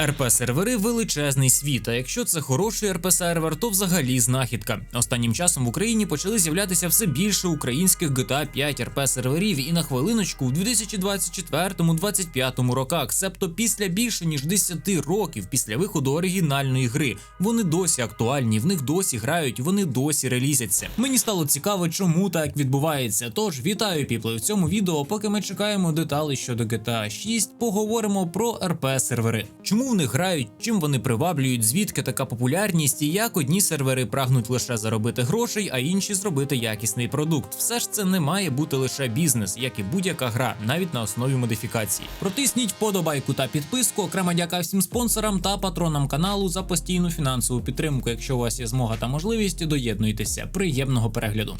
РП-сервери величезний світ. А якщо це хороший РП-сервер, то взагалі знахідка. Останнім часом в Україні почали з'являтися все більше українських GTA 5 РП-серверів, і на хвилиночку в 2024-2025 роках, себто після більше ніж 10 років після виходу оригінальної гри, вони досі актуальні, в них досі грають, вони досі релізяться. Мені стало цікаво, чому так відбувається. Тож вітаю піпли в цьому відео. Поки ми чекаємо деталі щодо GTA 6, поговоримо про РП-сервери. Чому в них грають, чим вони приваблюють, звідки така популярність, і як одні сервери прагнуть лише заробити грошей, а інші зробити якісний продукт. Все ж це не має бути лише бізнес, як і будь-яка гра, навіть на основі модифікації. Протисніть подобайку та підписку. Окрема дяка всім спонсорам та патронам каналу за постійну фінансову підтримку. Якщо у вас є змога та можливість, доєднуйтеся. Приємного перегляду.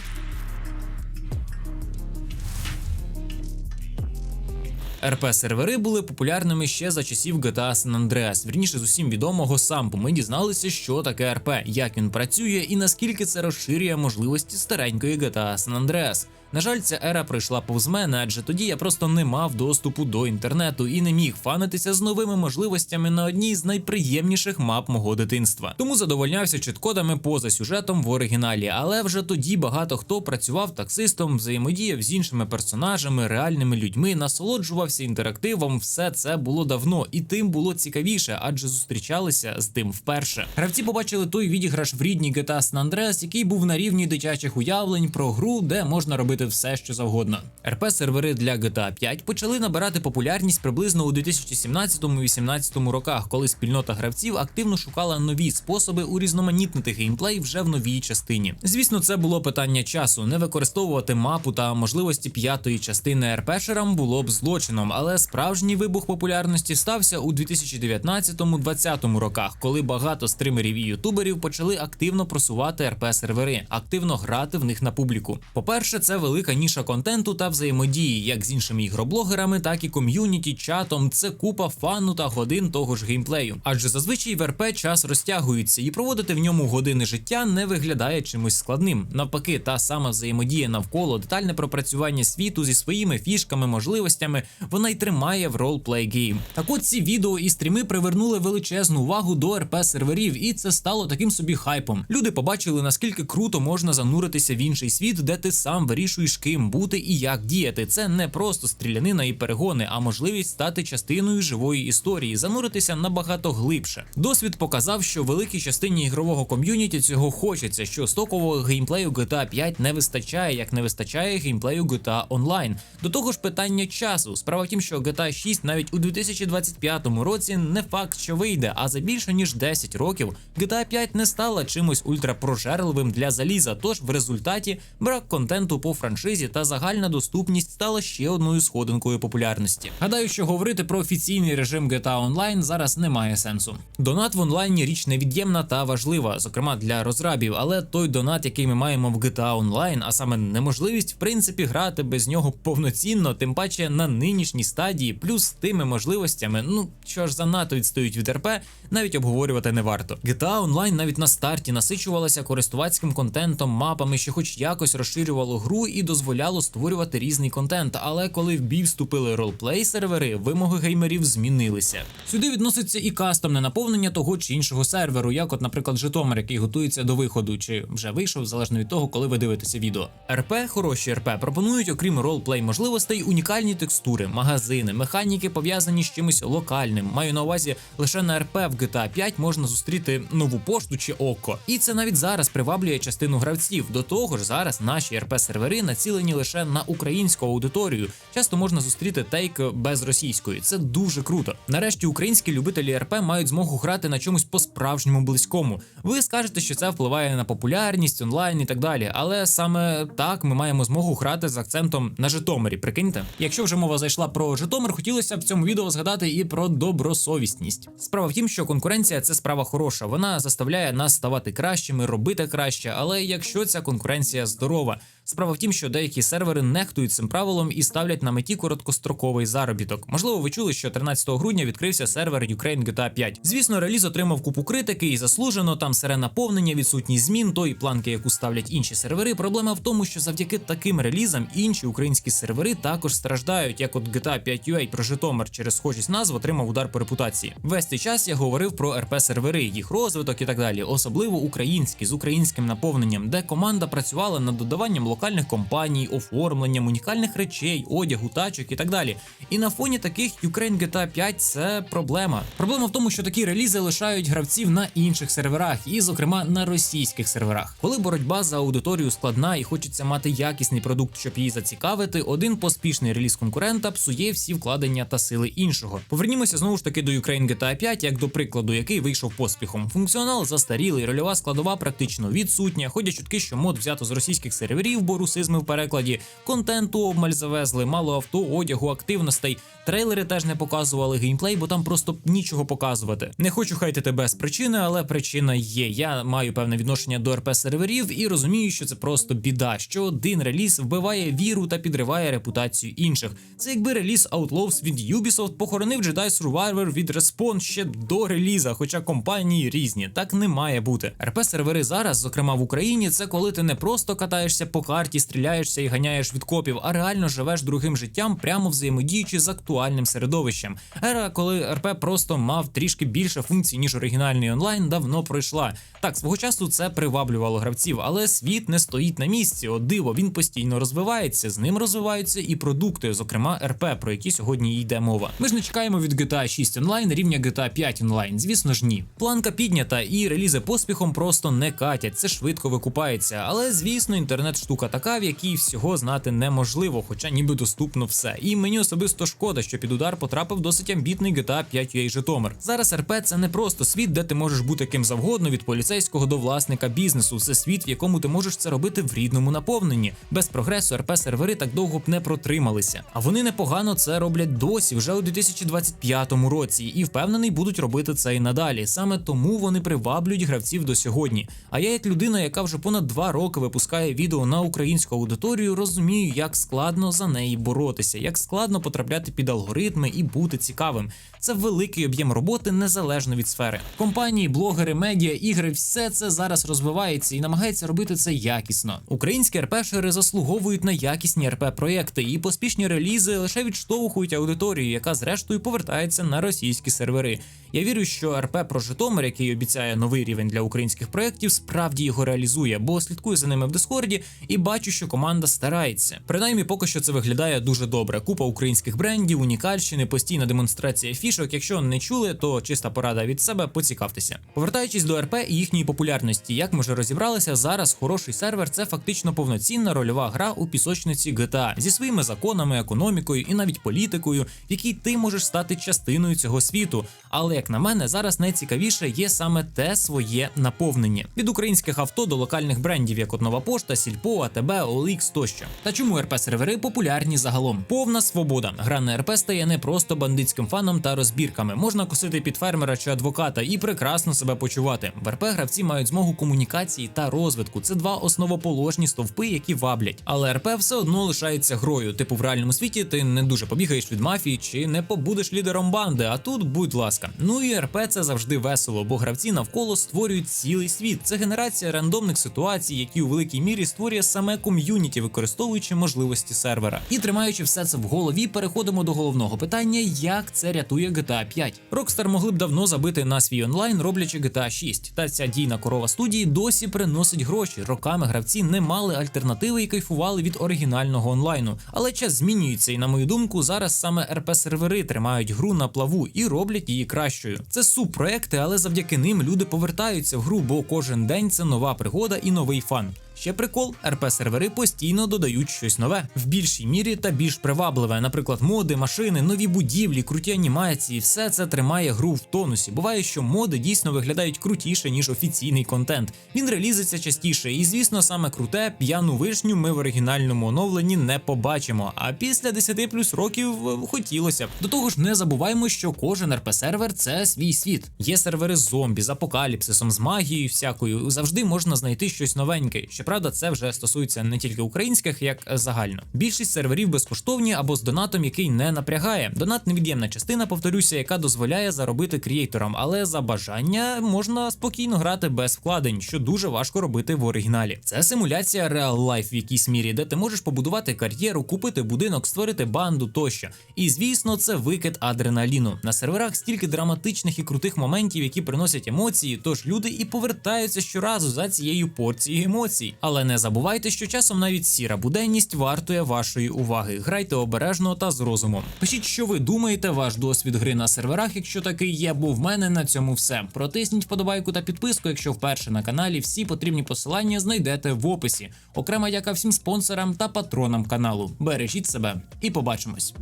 РП-сервери були популярними ще за часів GTA San Andreas. Вірніше з усім відомого сампу. Ми дізналися, що таке РП, як він працює і наскільки це розширює можливості старенької GTA San Andreas. На жаль, ця ера пройшла повз мене, адже тоді я просто не мав доступу до інтернету і не міг фанитися з новими можливостями на одній з найприємніших мап мого дитинства. Тому задовольнявся чіткодами поза сюжетом в оригіналі. Але вже тоді багато хто працював таксистом, взаємодіяв з іншими персонажами, реальними людьми, насолоджувався інтерактивом. Все це було давно, і тим було цікавіше, адже зустрічалися з тим вперше. Гравці побачили той відіграш в рідній GTA San Andreas, який був на рівні дитячих уявлень про гру, де можна робити все, що завгодно. РП-сервери для GTA 5 почали набирати популярність приблизно у 2017-18 роках, коли спільнота гравців активно шукала нові способи урізноманітнити геймплей вже в новій частині. Звісно, це було питання часу. Не використовувати мапу та можливості п'ятої частини РПшерам було б злочином, але справжній вибух популярності стався у 2019-2020 роках, коли багато стримерів і ютуберів почали активно просувати РП-сервери, активно грати в них на публіку. По-перше, це велика ніша контенту та взаємодії, як з іншими ігроблогерами, так і ком'юніті, чатом. Це купа фану та годин того ж геймплею. Адже зазвичай в РП час розтягується, і проводити в ньому години життя не виглядає чимось складним. Навпаки, та сама взаємодія навколо, детальне пропрацювання світу зі своїми фішками, можливостями, вона й тримає в ролплей гейм. Так от ці відео і стріми привернули величезну увагу до РП серверів, і це стало таким собі хайпом. Люди побачили наскільки круто можна зануритися в інший світ, де ти сам вирішуєш ким бути і як діяти. Це не просто стрілянина і перегони, а можливість стати частиною живої історії, зануритися набагато глибше. Досвід показав, що великій частині ігрового ком'юніті цього хочеться, що стокового геймплею GTA 5 не вистачає, як не вистачає геймплею GTA Online. До того ж, питання часу. Справа в тім, що GTA 6 навіть у 2025 році не факт, що вийде, а за більше ніж 10 років GTA 5 не стала чимось ультрапрожерливим для заліза. Тож в результаті брак контенту по франшизі та загальна доступність стала ще одною сходинкою популярності. Гадаю, що говорити про офіційний режим GTA Online зараз немає сенсу. Донат в онлайні річ невід'ємна та важлива, зокрема для розрабів, але той донат, який ми маємо в GTA Online, а саме неможливість в принципі грати без нього повноцінно, тим паче на нинішній стадії, плюс з тими можливостями, ну що ж занадто відстають від РП, навіть обговорювати не варто. GTA Online навіть на старті насичувалася користувацьким контентом, мапами, що хоч якось розширювало гру дозволяло створювати різний контент. Але коли в бій вступили ролплей сервери, вимоги геймерів змінилися. Сюди відноситься і кастомне наповнення того чи іншого серверу, як, от, наприклад, Житомир, який готується до виходу, чи вже вийшов, залежно від того, коли ви дивитеся відео. РП, хороші РП, пропонують, окрім ролплей можливостей, унікальні текстури, магазини, механіки пов'язані з чимось локальним. Маю на увазі лише на РП в GTA 5 можна зустріти нову пошту чи око. І це навіть зараз приваблює частину гравців. До того ж, зараз наші РП сервери націлені лише на українську аудиторію. Часто можна зустріти тейк без російської. Це дуже круто. Нарешті українські любителі РП мають змогу грати на чомусь по-справжньому близькому. Ви скажете, що це впливає на популярність онлайн і так далі. Але саме так ми маємо змогу грати з акцентом на Житомирі. Прикиньте, якщо вже мова зайшла про Житомир, хотілося б в цьому відео згадати і про добросовісність. Справа в тім, що конкуренція це справа хороша. Вона заставляє нас ставати кращими, робити краще. Але якщо ця конкуренція здорова, Справа в тім, що деякі сервери нехтують цим правилом і ставлять на меті короткостроковий заробіток. Можливо, ви чули, що 13 грудня відкрився сервер Ukraine GTA 5. Звісно, реліз отримав купу критики і заслужено там сере наповнення, відсутність змін, тої планки, яку ставлять інші сервери. Проблема в тому, що завдяки таким релізам інші українські сервери також страждають, як от GTA 5 UA про Житомир через схожість назв отримав удар по репутації. Весь цей час я говорив про РП сервери, їх розвиток і так далі, особливо українські з українським наповненням, де команда працювала над додаванням локальних компаній, оформленням унікальних речей, одягу, тачок і так далі. І на фоні таких Ukraine GTA 5 це проблема. Проблема в тому, що такі релізи лишають гравців на інших серверах, і, зокрема, на російських серверах. Коли боротьба за аудиторію складна і хочеться мати якісний продукт, щоб її зацікавити, один поспішний реліз конкурента псує всі вкладення та сили іншого. Повернімося знову ж таки до Ukraine GTA 5, як до прикладу, який вийшов поспіхом. Функціонал застарілий, рольова складова практично відсутня. Ходять чутки, що мод взято з російських серверів, бо русизми в перекладі, контенту обмаль завезли, мало авто, одягу, активностей. Трейлери теж не показували геймплей, бо там просто нічого показувати. Не хочу хайтити без причини, але причина є. Я маю певне відношення до РП серверів і розумію, що це просто біда, що один реліз вбиває віру та підриває репутацію інших. Це якби реліз Outlaws від Ubisoft похоронив Jedi Survivor від Respawn ще до реліза, хоча компанії різні. Так не має бути. РП сервери зараз, зокрема в Україні, це коли ти не просто катаєшся по карті, стріляєшся і ганяєш від копів, а реально живеш другим життям, прямо взаємодіючи з актуальним середовищем. Ера, коли РП просто мав трішки більше функцій ніж оригінальний онлайн, давно пройшла. Так, свого часу це приваблювало гравців, але світ не стоїть на місці. О, диво, він постійно розвивається. З ним розвиваються і продукти, зокрема РП, про які сьогодні йде мова. Ми ж не чекаємо від GTA 6 онлайн рівня GTA 5 онлайн. Звісно ж, ні. Планка піднята, і релізи поспіхом просто не катять. Це швидко викупається. Але звісно, інтернет штука така, в якій всього знати неможливо, хоча ніби доступно все. І мені особисто шкода, що під удар потрапив досить амбітний GTA 5 UA Житомир. Зараз РП це не просто світ, де ти можеш бути ким завгодно від поліцейського до власника бізнесу. Це світ, в якому ти можеш це робити в рідному наповненні. Без прогресу РП сервери так довго б не протрималися. А вони непогано це роблять досі, вже у 2025 році, і впевнений, будуть робити це і надалі. Саме тому вони приваблюють гравців до сьогодні. А я, як людина, яка вже понад два роки випускає відео на українську аудиторію, розумію, як складно за неї боротися, як складно потрапляти під алгоритми і бути цікавим. Це великий об'єм роботи незалежно від сфери. Компанії, блогери, медіа, ігри все це зараз розвивається і намагається робити це якісно. Українські РПшери заслуговують на якісні РП проєкти, і поспішні релізи лише відштовхують аудиторію, яка зрештою повертається на російські сервери. Я вірю, що РП про Житомир, який обіцяє новий рівень для українських проєктів, справді його реалізує, бо слідкую за ними в Дискорді і бачу, що команда старається. Принаймні, поки що це виглядає дуже добре. Купа українських брендів, унікальщини, постійна демонстрація фішок. Якщо не чули, то чиста порада від себе поцікавтеся. Повертаючись до РП і їхньої популярності, як ми вже розібралися, зараз хороший сервер це фактично повноцінна рольова гра у пісочниці GTA зі своїми законами, економікою і навіть політикою, в якій ти можеш стати частиною цього світу. Але як на мене, зараз найцікавіше є саме те своє наповнення від українських авто до локальних брендів, як от Нова Пошта, Сільпо, АТБ, OLX тощо. Та чому РП сервери популярні загалом? Повна свобода. Гра на РП стає не просто бандитським фаном та розбірками. Можна косити під фермера чи адвоката і прекрасно себе почувати. В РП гравці мають змогу комунікації та розвитку. Це два основоположні стовпи, які ваблять. Але РП все одно лишається грою. Типу в реальному світі ти не дуже побігаєш від мафії чи не побудеш лідером банди. А тут, будь ласка. Ну і РП це завжди весело, бо гравці навколо створюють цілий світ. Це генерація рандомних ситуацій, які у великій мірі створює саме ком'юніті, використовуючи можливості сервера. І тримаючи все це в голові, переходимо до головного питання: як це рятує GTA 5. Rockstar могли б давно забити на свій онлайн, роблячи GTA 6. Та ця дійна корова студії досі приносить гроші. Роками гравці не мали альтернативи і кайфували від оригінального онлайну. Але час змінюється, і на мою думку, зараз саме РП сервери тримають гру на плаву і роблять її кращою. Це субпроекти, але завдяки ним люди повертаються в гру, бо кожен день це нова пригода і новий фан. Ще прикол, РП-сервери постійно додають щось нове в більшій мірі та більш привабливе, наприклад, моди, машини, нові будівлі, круті анімації. Все це тримає гру в тонусі. Буває, що моди дійсно виглядають крутіше ніж офіційний контент. Він релізиться частіше, і звісно, саме круте п'яну вишню ми в оригінальному оновленні не побачимо. А після 10 плюс років е, хотілося б. До того ж, не забуваємо, що кожен РП-сервер це свій світ. Є сервери з зомбі, з апокаліпсисом, з магією всякою. Завжди можна знайти щось новеньке. Щоправда, це вже стосується не тільки українських, як загально. Більшість серверів безкоштовні або з донатом, який не напрягає. Донат невід'ємна частина, повторюся, яка дозволяє заробити крієйторам, але за бажання можна спокійно грати без вкладень, що дуже важко робити в оригіналі. Це симуляція Real Life в якійсь мірі, де ти можеш побудувати кар'єру, купити будинок, створити банду тощо. І звісно, це викид адреналіну. На серверах стільки драматичних і крутих моментів, які приносять емоції, тож люди і повертаються щоразу за цією порцією емоцій. Але не забувайте, що часом навіть сіра буденність вартує вашої уваги. Грайте обережно та з розумом. Пишіть, що ви думаєте, ваш досвід гри на серверах, якщо такий є, бо в мене на цьому все. Протисніть вподобайку та підписку, якщо вперше на каналі. Всі потрібні посилання знайдете в описі. Окрема дяка всім спонсорам та патронам каналу. Бережіть себе і побачимось.